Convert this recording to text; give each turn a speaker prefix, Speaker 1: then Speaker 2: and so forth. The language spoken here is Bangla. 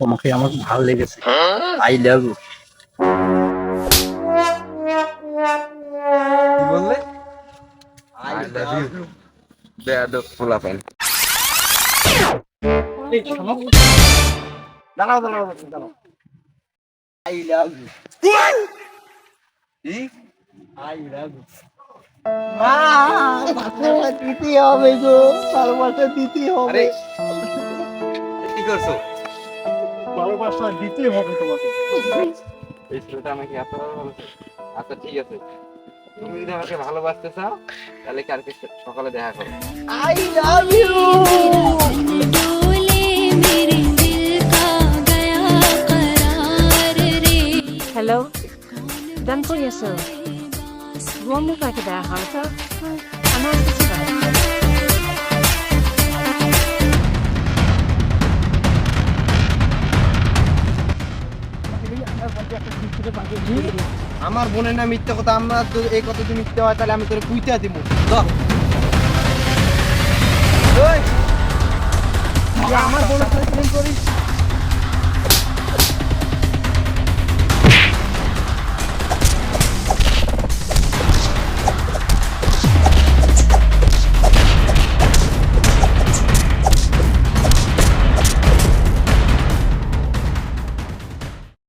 Speaker 1: তোমাকে আমার ভালো লেগেছে। আই লাভ ইউ
Speaker 2: বললে?
Speaker 3: আই লাভ ইউ বেয়াদব ফুলাফাইন
Speaker 2: দাঁড়াও দাঁড়াও দাঁড়াও
Speaker 1: I love you I love you দিতে হবে গো। ভালোবাসা দিতে হবে।
Speaker 3: আরে কি করছ?
Speaker 1: ভালোবাসা দিতে হবে তোমাকে।
Speaker 3: এই ছেলেটা আমাকে এত আচ্ছা ঠিক আছে। তুমি যদি আমাকে ভালোবাসতে চাও তাহলে কালকে সকালে দেখা করো?
Speaker 1: আই লাভ ইউ
Speaker 4: হ্যালো দান করিয়াছ বন্ধু পাখি দেখা হয় তো আমার
Speaker 2: আমার বোনের না মিথ্যে কথা আমরা তো এই কথা যদি মিথ্যে হয় তাহলে আমি তোর কুইতে দিব আমার বোনের সাথে প্রেম করিস?